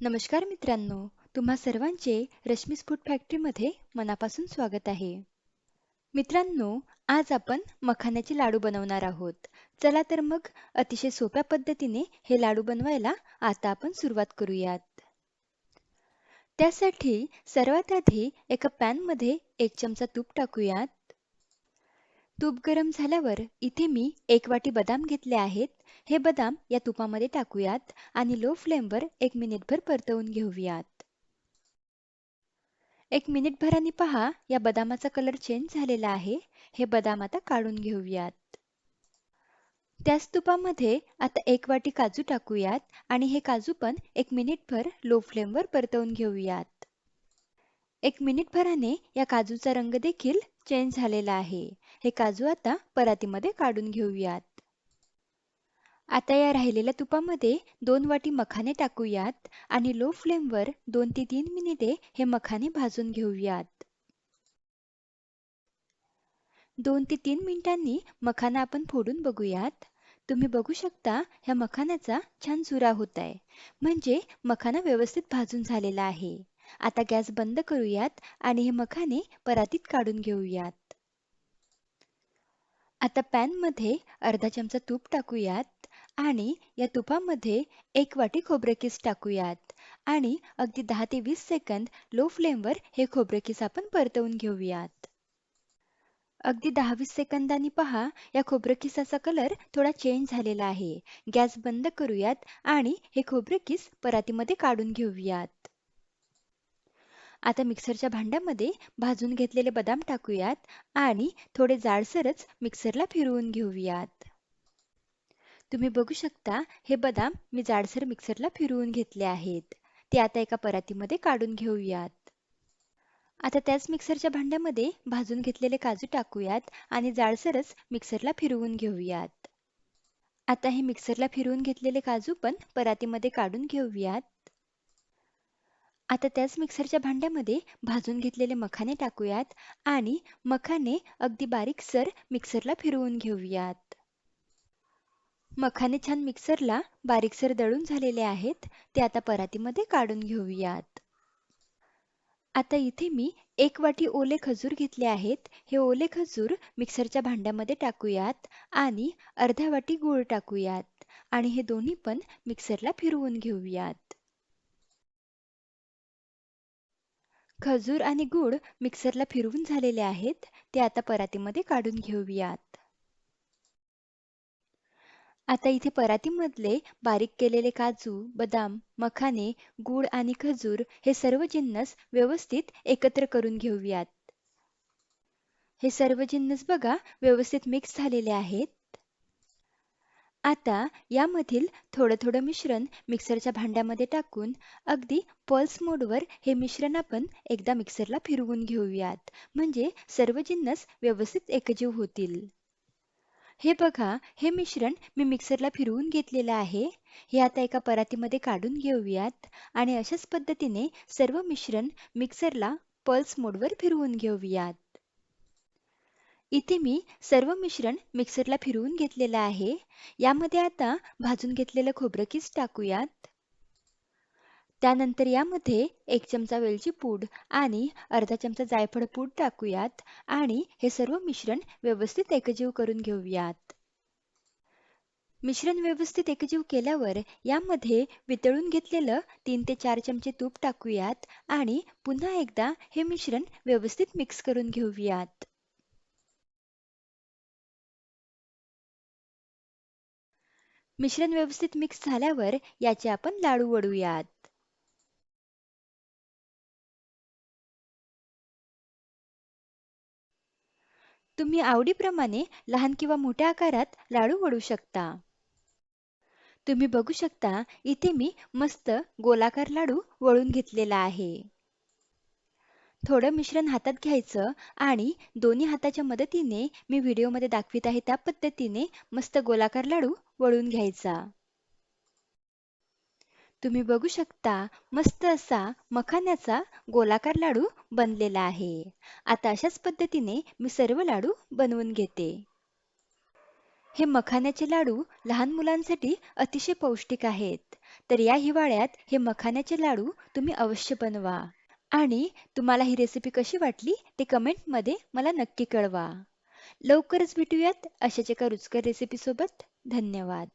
नमस्कार मित्रांनो तुम्हा सर्वांचे रश्मी फूड फॅक्टरीमध्ये मनापासून स्वागत आहे. मित्रांनो आज आपण मखाण्याचे लाडू बनवणार आहोत. चला तर मग अतिशय सोप्या पद्धतीने हे लाडू बनवायला आता आपण सुरुवात करूयात. त्यासाठी सर्वात आधी एका पॅनमध्ये एक चमचा तूप टाकूयात. तूप गरम झाल्यावर इथे मी एक वाटी बदाम घेतले आहेत. हे बदाम या तुपामध्ये टाकूयात आणि लो फ्लेमवर एक मिनिटभर परतवून घेऊयात. एक मिनिटभराने पहा या बदामाचा कलर चेंज झालेला आहे. हे बदाम आता काढून घेऊयात. त्याच तुपामध्ये आता एक वाटी काजू टाकूयात आणि हे काजू पण एक मिनिटभर लो फ्लेमवर परतवून घेऊयात. एक मिनिटभराने या काजूचा रंग देखील चेंज झालेला आहे. हे काजू आता परातीमध्ये काढून घेऊयात. आता या राहिलेल्या तुपामध्ये दोन वाटी मखाने टाकूयात आणि लो फ्लेमवर दोन ते तीन मिनिटे हे मखाने भाजून घेऊयात. दोन ते तीन मिनिटांनी मखाना आपण फोडून बघूयात. तुम्ही बघू शकता ह्या मखानाचा छान चुरा होत आहे. म्हणजे मखाना व्यवस्थित भाजून झालेला आहे. आता गॅस बंद करूयात आणि हे मखाने परातीत काढून घेऊयात. आता पॅनमध्ये अर्धा चमचा तूप टाकूयात आणि या तुपामध्ये एक वाटी खोबरेकीस टाकूयात आणि अगदी दहा ते वीस सेकंद लो फ्लेमवर हे खोबरेकीस आपण परतवून घेऊयात. अगदी दहा वीस सेकंदांनी पहा या खोबरेकिसाचा कलर थोडा चेंज झालेला आहे. गॅस बंद करूयात आणि हे खोबरं किस परातीमध्ये काढून घेऊयात. आता मिक्सरच्या भांड्यामध्ये भाजून घेतलेले बदाम टाकूयात आणि थोडे जाडसरच मिक्सरला फिरवून घेऊयात. तुम्ही बघू शकता हे बदाम मी जाडसर मिक्सरला फिरवून घेतले आहेत. ते आता एका परातीमध्ये काढून घेऊयात. आता त्याच मिक्सरच्या भांड्यामध्ये भाजून घेतलेले काजू टाकूयात आणि जाडसरच मिक्सरला फिरवून घेऊयात. आता हे मिक्सरला फिरवून घेतलेले काजू पण परातीमध्ये काढून घेऊयात. आता त्याच मिक्सरच्या भांड्यामध्ये भाजून घेतलेले मखाने टाकूयात आणि मखाने अगदी बारीकसर मिक्सरला फिरवून घेऊयात. मखाने छान मिक्सरला बारीकसर दळून झालेले आहेत ते आता परातीमध्ये काढून घेऊयात. आता इथे मी एक वाटी ओले खजूर घेतले आहेत हे ओले खजूर मिक्सरच्या भांड्यामध्ये टाकूयात आणि अर्ध्या वाटी गूळ टाकूयात आणि हे दोन्ही पण मिक्सरला फिरवून घेऊयात. खजूर आणि गूळ मिक्सरला फिरवून झालेले आहेत. ते आता परातीमध्ये काढून घेऊयात. आता इथे परातीमधले बारीक केलेले काजू बदाम मखाने गूळ आणि खजूर हे सर्व जिन्नस व्यवस्थित एकत्र करून घेऊयात. हे सर्व जिन्नस बघा व्यवस्थित मिक्स झालेले आहेत. आता यामधील थोडं थोडं मिश्रण मिक्सरच्या भांड्यामध्ये टाकून अगदी पल्स मोडवर हे मिश्रण आपण एकदा मिक्सरला फिरवून घेऊयात. म्हणजे सर्व जिन्नस व्यवस्थित एकजीव होतील. हे बघा हे मिश्रण मी मिक्सरला फिरवून घेतलेलं आहे. हे आता एका परातीमध्ये काढून घेऊयात. आणि अशाच पद्धतीने सर्व मिश्रण मिक्सरला पल्स मोडवर फिरवून घेऊयात. इथे मी सर्व मिश्रण मिक्सरला फिरवून घेतलेलं आहे. यामध्ये आता भाजून घेतलेलं खोबरं किस टाकूयात. त्यानंतर यामध्ये एक चमचा वेलची पूड आणि अर्धा चमचा जायफळ पूड टाकूयात आणि हे सर्व मिश्रण व्यवस्थित एकजीव करून घेऊयात. मिश्रण व्यवस्थित एकजीव केल्यावर यामध्ये वितळून घेतलेलं तीन ते चार चमचे तूप टाकूयात आणि पुन्हा एकदा हे मिश्रण व्यवस्थित मिक्स करून घेऊयात. मिश्रण व्यवस्थित मिक्स झाल्यावर याचे आपण लाडू वडूयात. तुम्ही आवडीप्रमाणे लहान किंवा मोठ्या आकारात लाडू वडू शकता. तुम्ही बघू शकता इथे मी मस्त गोलाकार लाडू वळून घेतलेला आहे. थोडं मिश्रण हातात घ्यायचं आणि दोन्ही हाताच्या मदतीने मी व्हिडिओमध्ये दाखवित आहे त्या पद्धतीने मस्त गोलाकार लाडू वळून घ्यायचा. तुम्ही बघू शकता मस्त असा मखाण्याचा गोलाकार लाडू बनलेला आहे. आता अशाच पद्धतीने मी सर्व लाडू बनवून घेते. हे मखाण्याचे लाडू लहान मुलांसाठी अतिशय पौष्टिक आहेत. तर या हिवाळ्यात हे मखाण्याचे लाडू तुम्ही अवश्य बनवा. आणि तुम्हाला ही रेसिपी कशी वाटली ते कमेंटमध्ये मला नक्की कळवा. लवकरच भेटूयात अशाच एका रुचकर रेसिपीसोबत धन्यवाद.